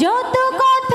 যত কথা